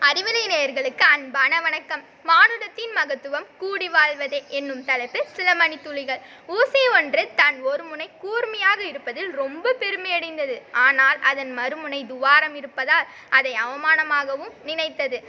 அறிவிலை நேயர்களுக்கு அன்பான வணக்கம். மானுடத்தின் மகத்துவம் கூடி வாழ்வதே என்னும் தலைப்பில் சில மணித்துளிகள். ஊசி ஒன்று தன் ஒரு முனை கூர்மையாக இருப்பதில் ரொம்ப பெருமையடைந்தது ஆனால் அதன் மறுமுனை துவாரம் இருப்பதால் அதை அவமானமாகவும் நினைத்தது.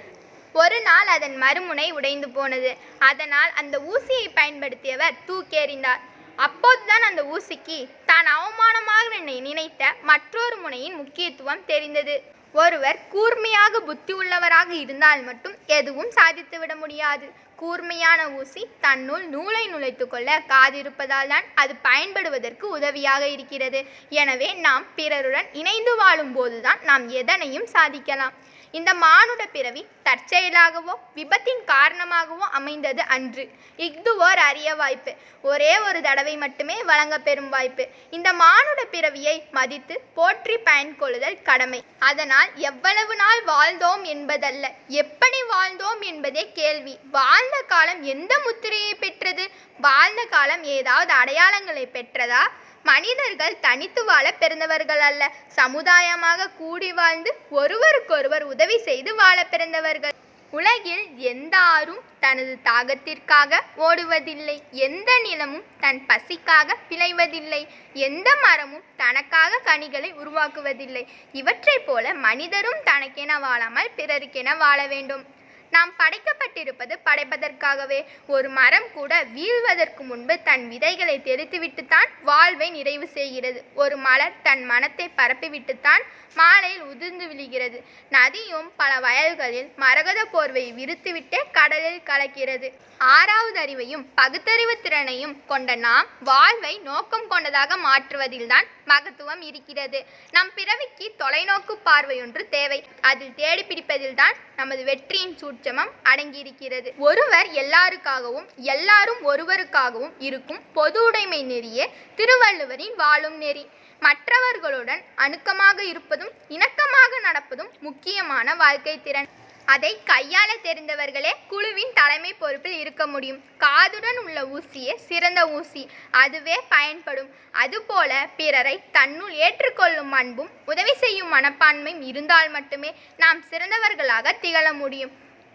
ஒரு நாள் அதன் மறுமுனை உடைந்து போனது. அதனால் அந்த ஊசியை பயன்படுத்தியவர் தூக்கேறிந்தார். அப்போதுதான் அந்த ஊசிக்கு தான் அவமானமாக நினை- மற்றொரு முனையின் முக்கியத்துவம் தெரிந்தது. ஒருவர் கூர்மையாக புத்தி உள்ளவராக இருந்தால் மட்டும் எதுவும் சாதித்துவிட முடியாது. கூர்மையான ஊசி தன்னுள் நூலை நுழைத்துக்கொள்ள காதிருப்பதால் தான் அது பயன்படுவதற்கு உதவியாக இருக்கிறது. எனவே நாம் பிறருடன் இணைந்து வாழும் போதுதான் நாம் எதனையும் சாதிக்கலாம். இந்த மானுட பிறவி தற்செயலாகவோ விபத்தின் காரணமாகவோ அமைந்தது அன்று. இஃது ஓர் அரிய வாய்ப்பு. ஒரே ஒரு தடவை மட்டுமே வழங்க பெறும் வாய்ப்பு. இந்த மானுட பிறவியை மதித்து போற்றி பயன்கொள்ளுதல் கடமை. அதனால் எவ்வளவு நாள் வாழ்ந்தோம் என்பதல்ல. எப்படி வாழ்ந்தோம் என்பதே கேள்வி. வாழ்ந்த காலம் எந்த முத்திரையை பெற்றது? வாழ்ந்த காலம் ஏதாவது அடையாளங்களை பெற்றதா? மனிதர்கள் தனித்து வாழ பிறந்தவர்கள் அல்ல. சமுதாயமாக கூடி வாழ்ந்து ஒருவருக்கொருவர் உதவி செய்து வாழ பிறந்தவர்கள். உலகில் எந்த ஆறும் தனது தாகத்திற்காக ஓடுவதில்லை. எந்த நிலமும் தன் பசிக்காக பிழைவதில்லை. எந்த மரமும் தனக்காக கனிகளை உருவாக்குவதில்லை. இவற்றைப் போல மனிதரும் தனக்கென வாழாமல் பிறருக்கென வாழ வேண்டும். நாம் படைக்கப்பட்டிருப்பது படைப்பதற்காகவே. ஒரு மரம் கூட வீழ்வதற்கு முன்பு தன் விதைகளை தெரித்துவிட்டுத்தான் வாழ்வை நிறைவு செய்கிறது. ஒரு மலர் தன் மனத்தை பரப்பிவிட்டுத்தான் மாலையில் உதிர்ந்து விழுகிறது. நதியும் பல வயல்களில் மரகத போர்வையை விரித்துவிட்டே கடலில் கலக்கிறது. ஆறாவது அறிவையும் பகுத்தறிவு திறனையும் கொண்ட நாம் வாழ்வை நோக்கம் கொண்டதாக மாற்றுவதில்தான் மகத்துவம் இருக்கிறது. நம் பிறவிக்கு தொலைநோக்கு பார்வையொன்று தேவை. அதில் தேடி பிடிப்பதில்தான் நமது வெற்றியின் சூட்சமம் அடங்கியிருக்கிறது. ஒருவர் எல்லாருக்காகவும் எல்லாரும் ஒருவருக்காகவும் இருக்கும் பொது உடைமை நெறியே திருவள்ளுவரின் வாழும் நெறி. மற்றவர்களுடன் அணுக்கமாக இருப்பதும் இணக்கமாக நடப்பதும் முக்கியமான வாழ்க்கை திறன். அதை கையாள தெரிந்தவர்களே குழுவின் தலைமை பொறுப்பில் இருக்க முடியும். காதுடன் உள்ள ஊசியே சிறந்த ஊசி. அதுவே பயன்படும். அதுபோல பிறரை தன்னுள் ஏற்றுக்கொள்ளும் அன்பும் உதவி செய்யும் மனப்பான்மையும் இருந்தால் மட்டுமே நாம் சிறந்தவர்களாக திகழ முடியும்.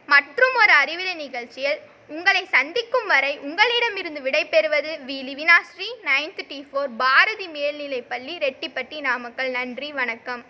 மற்றும் ஒரு அறிவியல் நிகழ்ச்சியில் உங்களை சந்திக்கும் வரை உங்களிடமிருந்து விடைபெறுவது V. Livinashree. Ninth D four Bharathi மேல்நிலைப்பள்ளி ரெட்டிப்பட்டி நாமக்கல். நன்றி வணக்கம்.